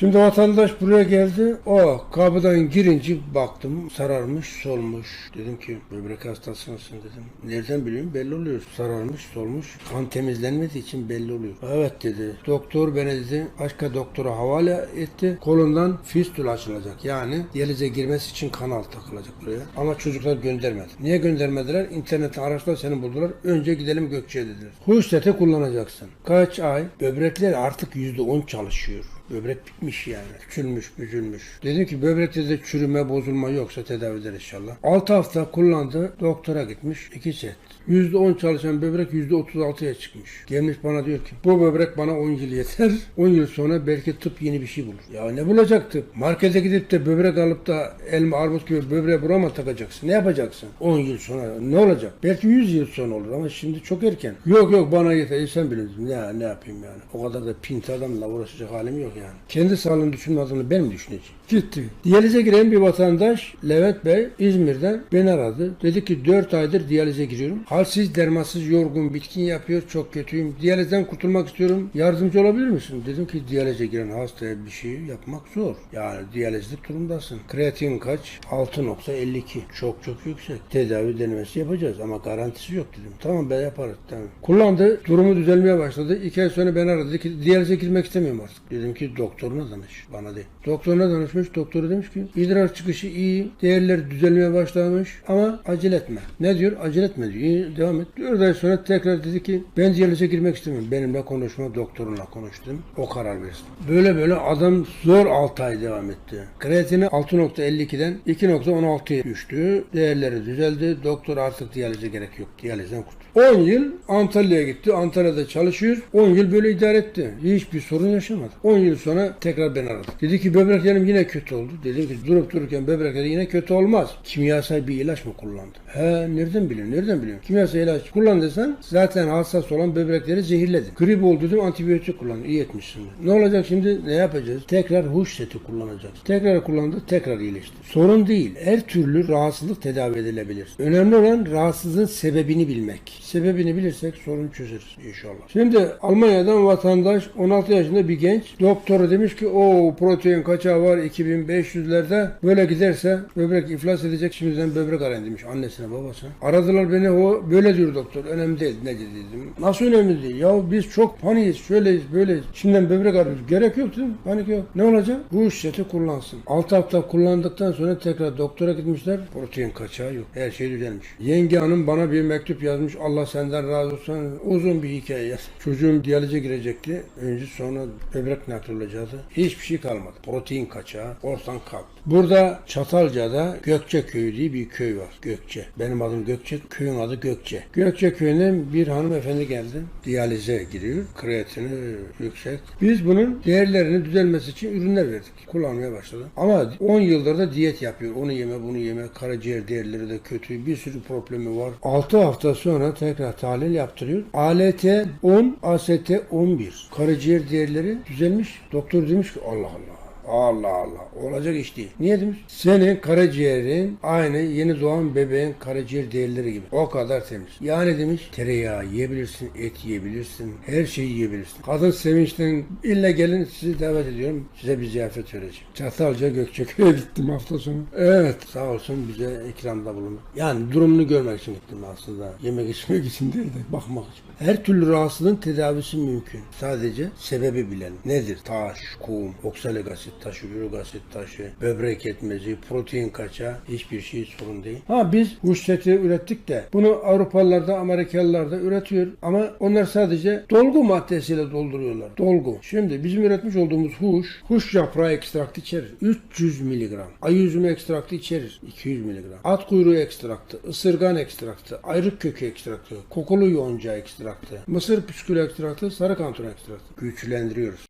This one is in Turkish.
Şimdi vatandaş buraya geldi. O kapıdan girince baktım sararmış solmuş. Dedim ki böbrek hastası mısın dedim. Nereden biliyorum belli oluyor. Sararmış solmuş. Kan temizlenmediği için belli oluyor. Evet dedi. Doktor beni dedi başka doktora havale etti. Kolundan fistül açılacak. Yani diyalize girmesi için kanal takılacak buraya. Ama çocuklar göndermedi. Niye göndermediler? İnternetten araçlar seni buldular. Önce gidelim Gökçe'ye dediler. Huştete kullanacaksın. Kaç ay? Böbrekler artık %10 çalışıyor. Böbrek bitmiş yani. Küçülmüş, büzülmüş. Dedim ki böbrekte de çürüme, bozulma yoksa tedavi eder inşallah. 6 hafta kullandı. Doktora gitmiş. 2 set. %10 çalışan böbrek %36'ya çıkmış. Gelmiş bana diyor ki bu böbrek bana 10 yıl yeter. 10 yıl sonra belki tıp yeni bir şey bulur. Ya ne bulacak tıp? Markete gidip de böbrek alıp da elma armut gibi böbreğe burama takacaksın. Ne yapacaksın? 10 yıl sonra ne olacak? Belki 100 yıl sonra olur ama şimdi çok erken. Yok yok bana yeter. E sen biliyorsun. Ne, ne yapayım yani? O kadar da pinti adamla uğraşacak halim yok yani. Kendi sağlığını düşünme adını ben mi düşüneceğim? Gitti. Diyalize giren bir vatandaş Levent Bey İzmir'den beni aradı. Dedi ki 4 aydır diyalize giriyorum. Halsiz, dermansız, yorgun, bitkin yapıyor. Çok kötüyüm. Diyalizden kurtulmak istiyorum. Yardımcı olabilir misin? Dedim ki diyalize giren hastaya bir şey yapmak zor. Yani diyalizlik durumdasın. Kreatin kaç? 6.52. Çok çok yüksek. Tedavi denemesi yapacağız ama garantisi yok dedim. Tamam ben yaparız. Tamam. Kullandı. Durumu düzelmeye başladı. İki ay sonra beni aradı. Dedi ki diyalize girmek istemiyorum artık. Dedim ki doktoruna danış. Bana değil. Doktoruna danışmış. Doktoru demiş ki idrar çıkışı iyi. Değerler düzelmeye başlamış ama acele etme. Ne diyor? Acele etme diyor. İyi devam et. Dört ay sonra tekrar dedi ki ben diyalize girmek istemiyorum. Benimle konuşma doktorunla konuştum. O karar versin. Böyle böyle adam zor 6 ay devam etti. Kreatini 6.52'den 2.16'ya düştü. Değerleri düzeldi. Doktor artık diyalize gerek yok. Diyalizden kurtul. 10 yıl Antalya'ya gitti. Antalya'da çalışıyor. 10 yıl böyle idare etti. Hiçbir sorun yaşamadı. 10 yıl sonra tekrar beni aradı. Dedi ki böbreklerim yine kötü oldu. Dedim ki durup dururken böbrekleri yine kötü olmaz. Kimyasal bir ilaç mı kullandı? He nereden biliyorsun? Nereden biliyorsun? Kimyasal ilaç kullandıysan zaten hassas olan böbrekleri zehirledin. Grip oldu dedim antibiyotik kullan. İyi etmişsin. Ne olacak şimdi? Ne yapacağız? Tekrar huş seti kullanacağız. Tekrar kullandı. Tekrar iyileşti. Sorun değil. Her türlü rahatsızlık tedavi edilebilir. Önemli olan rahatsızlığın sebebini bilmek. Sebebini bilirsek sorun çözeriz inşallah. Şimdi Almanya'dan vatandaş 16 yaşında bir genç doktoru demiş ki o protein kaçağı var 2500'lerde böyle giderse böbrek iflas edecek şimdiden böbrek arayın demiş annesine babasına. Aradılar beni o böyle diyor doktor önemli değil ne dedim. Nasıl önemli değil ya biz çok paniyiz şöyleyiz böyleyiz şimdiden böbrek arıyoruz gerek yok dedim panik yok. Ne olacak? Bu işleti kullansın. 6 hafta kullandıktan sonra tekrar doktora gitmişler protein kaçağı yok her şey düzelmiş. Yenge hanım bana bir mektup yazmış Allah senden razı olsun uzun bir hikaye yaz. Çocuğum diyalize girecekti önce sonra böbrek nakli olacaktı. Hiçbir şey kalmadı. Protein kaçağı ortadan kalktı. Burada Çatalca'da Gökçe Köyü diye bir köy var. Gökçe. Benim adım Gökçe, köyün adı Gökçe. Gökçe köyünden bir hanımefendi geldi. Diyalize giriyor. Kreatini yüksek. Biz bunun değerlerinin düzelmesi için ürünler verdik. Kullanmaya başladı. Ama 10 yıldır da diyet yapıyor. Onu yeme, bunu yeme. Karaciğer değerleri de kötü. Bir sürü problemi var. 6 hafta sonra tekrar tahlil yaptırıyor. ALT 10, AST 11. Karaciğer değerleri düzelmiş. Doktor demiş ki Allah Allah. Allah Allah. Olacak iş değil. Niye demiş? Senin karaciğerin aynı yeni doğan bebeğin karaciğer değerleri gibi. O kadar temiz. Yani demiş tereyağı yiyebilirsin, et yiyebilirsin, her şeyi yiyebilirsin. Kadın sevinçten illa gelin sizi davet ediyorum. Size bir ziyafet vereceğim. Çatalca Gökçeköy'e gittim hafta sonu. Evet sağ olsun bize ikramda bulundu. Yani durumunu görmek için gittim aslında. Yemek içmek için değil de bakmak için. Her türlü rahatsızlığın tedavisi mümkün. Sadece sebebi bilen. Nedir? Taş, kum, oksalik asit taşı, ürik asit taşı, böbrek yetmezi, protein kaçağı hiçbir şey sorun değil. Ha biz huş seti ürettik de bunu Avrupalılar da Amerikalılar da üretiyor ama onlar sadece dolgu maddesiyle dolduruyorlar. Dolgu. Şimdi bizim üretmiş olduğumuz huş, huş yaprağı ekstraktı içerir. 300 miligram. Ay üzümü ekstraktı içerir. 200 miligram. At kuyruğu ekstraktı, ısırgan ekstraktı, ayrık kökü ekstraktı, kokulu yonca ekstraktı, mısır püskülü ekstraktı, sarı kanton ekstraktı. Güçlendiriyoruz.